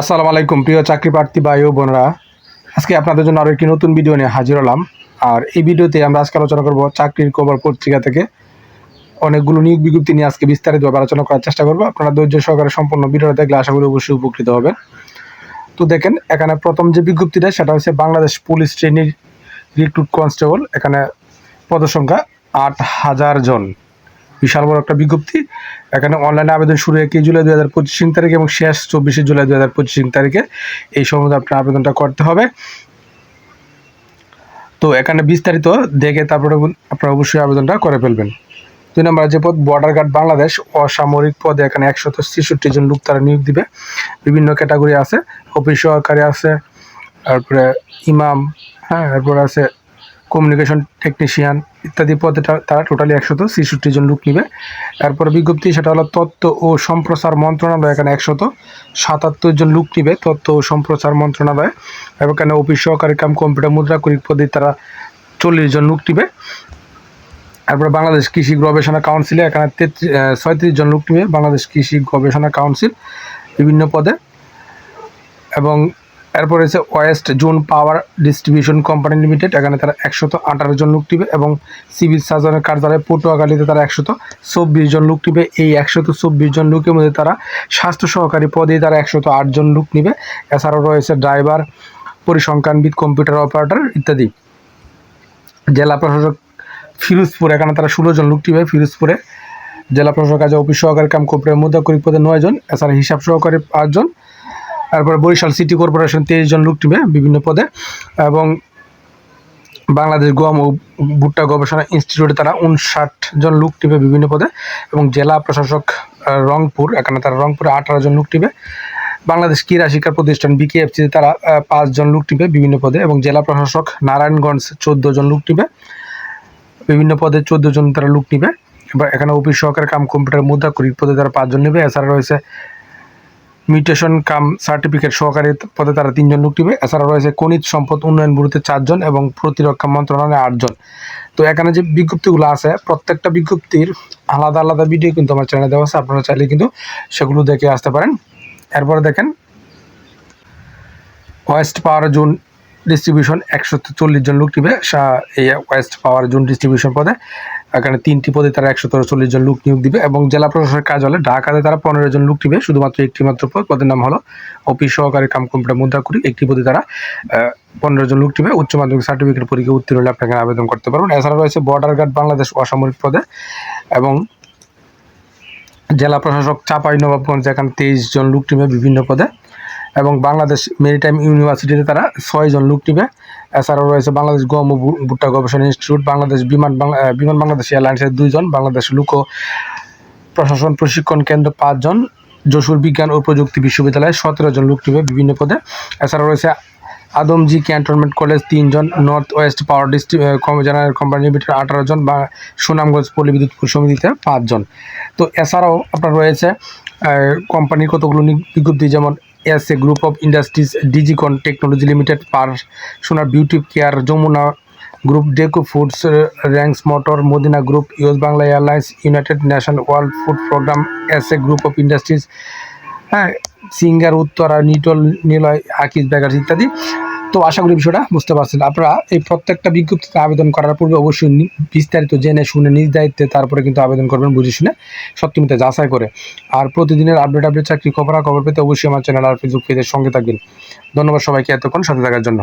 আসসালামু আলাইকুম, প্রিয় চাকরি প্রার্থী ভাই ও বোনরা। আজকে আপনাদের জন্য আরও একটি নতুন ভিডিও নিয়ে হাজির হলাম। আর এই ভিডিওতে আমরা আজকে আলোচনা করব চাকরির খবর পত্রিকা থেকে। অনেকগুলো নিয়োগ বিজ্ঞপ্তি নিয়ে আজকে বিস্তারিতভাবে আলোচনা করার চেষ্টা করব। আপনারা ধৈর্য সহকারে সম্পূর্ণ ভিডিওটা দেখলে আশা করি অবশ্যই উপকৃত হবেন। তো দেখেন, এখানে প্রথম যে বিজ্ঞপ্তিটা, সেটা হচ্ছে বাংলাদেশ পুলিশ ট্রেনির রিক্রুট কনস্টেবল। এখানে পদসংখ্যা আট হাজার জন। বিশাল বড় একটা বিজ্ঞপ্তি। এখানে অনলাইনে আবেদন শুরু একই জুলাই দু হাজার পঁচিশ তারিখে এবং শেষ চব্বিশে জুলাই দু হাজার পঁচিশ তারিখে। এই সময় আপনার আবেদনটা করতে হবে। তো এখানে বিস্তারিত দেখে তারপরে আপনারা অবশ্যই আবেদনটা করে ফেলবেন। দুই নম্বর যে পদ বর্ডার গার্ড বাংলাদেশ অসামরিক পদে এখানে একশত ছেষট্টি জন লোক তারা নিয়োগ দিবে। বিভিন্ন ক্যাটাগরি আছে অফিস সহকারী আছে, তারপরে ইমাম হ্যাঁ এরপরে আছে কমিউনিকেশন টেকনিশিয়ান ইত্যাদি পদে তারা টোটালি একশত ছেষট্টি জন লোক নিবে। এরপরে বিজ্ঞপ্তি সেটা হলো তথ্য ও সম্প্রচার মন্ত্রণালয় এখানে একশত সাতাত্তর জন লোক নিবে তথ্য ও সম্প্রচার মন্ত্রণালয় এবং এখানে অফিস সহকারী কাম কম্পিউটার মুদ্রা করি পদে তারা চল্লিশ জন লোক নিবে। তারপরে বাংলাদেশ কৃষি গবেষণা কাউন্সিলে এখানে তেত্রিশ ছয়ত্রিশ জন লোক নিবে বাংলাদেশ কৃষি গবেষণা কাউন্সিল বিভিন্ন পদে। এবং এরপর রয়েছে west zone power distribution company limited, এখানে তারা একশত আঠারো জন লোক টিবে এবং সিভিল সার্জনের কার্যালয় পটুয়াখালীতে তারা একশত চব্বিশ জন লোক টিবে এই একশত চব্বিশ জন লোকের মধ্যে তারা স্বাস্থ্য সহকারী পদে তারা একশত জন লোক নিবে। এছাড়াও রয়েছে ড্রাইভার, পরিসংখ্যানবিদ, কম্পিউটার অপারেটর ইত্যাদি। জেলা প্রশাসক ফিরোজপুর, এখানে তারা ষোলো জন লোক টিবে ফিরোজপুরে। জেলা প্রশাসক কাজে অফিস সহকারী কাম কম্পিউটার মুদ্রা করি পদে নয় জন, এছাড়া হিসাব সহকারী পাঁচজন তারপরে বরিশাল সিটি কর্পোরেশন তেইশ জন লোক টিবে বিভিন্ন পদে এবং বাংলাদেশ গম ও ভুট্টা গবেষণা ইনস্টিটিউটে তারা উনষাট জন লোক টিবে বিভিন্ন পদে এবং জেলা প্রশাসক রংপুর, এখানে তারা রংপুরে আঠারো জন লোক টিবে বাংলাদেশ ক্রীড়া শিক্ষা প্রতিষ্ঠান বিকেএফসিতে তারা পাঁচজন লোক টিবে বিভিন্ন পদে এবং জেলা প্রশাসক নারায়ণগঞ্জ চোদ্দ জন লোক টিবে বিভিন্ন পদে চোদ্দ জন তারা লোক নিবে এবার এখানে অফিস সহকারে কাম কম্পিউটার মুদ্রা করি পদে তারা পাঁচজন নেবে। এছাড়া রয়েছে মিউটেশন কাম সার্টিফিকেট সহকারী পদে তারা তিনজন লোক নিবে এছাড়া রয়েছে খনিজ সম্পদ উন্নয়ন ব্যুরোতে চারজন এবং প্রতিরক্ষা মন্ত্রণালয়ে আটজন। তো এখানে যে বিজ্ঞপ্তিগুলো আছে, প্রত্যেকটা বিজ্ঞপ্তির আলাদা আলাদা ভিডিও কিন্তু আমার চ্যানেলে দেওয়া আছে। আপনারা চাইলে কিন্তু সেগুলো দেখে আসতে পারেন। এরপরে দেখেন, ওয়েস্ট পাওয়ার জোন ডিস্ট্রিবিউশন একশো চল্লিশ জন লোক নিবে এই ওয়েস্ট পাওয়ার জোন ডিস্ট্রিবিউশন পদে এখানে তিনটি পদে তারা একশো চল্লিশ জন লোক নিয়োগ দিবে এবং জেলা প্রশাসনের কার্যালয়ে ঢাকাতে তারা পনেরো জন লোক নিবে। শুধুমাত্র একটি মাত্র পদ, পদের নাম হলো অফিস সহকারী কাম কম্পিউটার মুদ্রা করি একটি পদে তারা পনেরো জন লোক নিবে। উচ্চ মাধ্যমিক সার্টিফিকেট পরীক্ষা উত্তীর্ণ হলে আপনাকে আবেদন করতে পারবেন। এছাড়া রয়েছে বর্ডার গার্ড বাংলাদেশ অসামরিক পদে এবং জেলা প্রশাসক চাপাই নবাবগঞ্জ, এখানে তেইশ জন লোক টিমে বিভিন্ন পদে এবং বাংলাদেশ মেরিটাইম ইউনিভার্সিটিতে তারা ছয় জন লোক টিমে এছাড়াও রয়েছে বাংলাদেশ গম ও ভুট্টা গবেষণা ইনস্টিটিউট, বাংলাদেশ বিমান বিমান বাংলাদেশ এয়ারলাইন্সের দুইজন, বাংলাদেশ লোক প্রশাসন প্রশিক্ষণ কেন্দ্র পাঁচজন, যশোর বিজ্ঞান ও প্রযুক্তি বিশ্ববিদ্যালয়ে সতেরো জন লোক টিমে বিভিন্ন পদে। এছাড়া রয়েছে আদমজি ক্যান্টনমেন্ট কলেজ তিনজন, north west power district general company limited আঠারো জন বা সুনামগঞ্জ পল্লী বিদ্যুৎ সমিতিতে পাঁচজন। তো এছাড়াও আপনার রয়েছে কোম্পানির কতগুলো বিজ্ঞপ্তি, যেমন S A group of industries, Digicon technology limited পার সোনার beauty care, Jamuna group, Deco foods, Rangs motor, Madina group, US Bangla airlines, united national world food programme, S A group of industries হ্যাঁ Singer, Uttara, Nitol, Niloy Akij ব্যাগার্স ইত্যাদি। তো আশা করি বিষয়টা বুঝতে পারছেন। আপনারা এই প্রত্যেকটা বিজ্ঞপ্তিতে আবেদন করার পূর্বে অবশ্যই বিস্তারিত জেনে শুনে নিজ দায়িত্বে তারপরে কিন্তু আবেদন করবেন, বুঝে শুনে সত্যমিতা যাচাই করে। আর প্রতিদিনের আপডেট আপডেট চাকরি খবরা খবর পেতে অবশ্যই আমার চ্যানেল আর ফেসবুক পেজের সঙ্গে থাকবেন। ধন্যবাদ সবাইকে এতক্ষণ সাথে থাকার জন্য।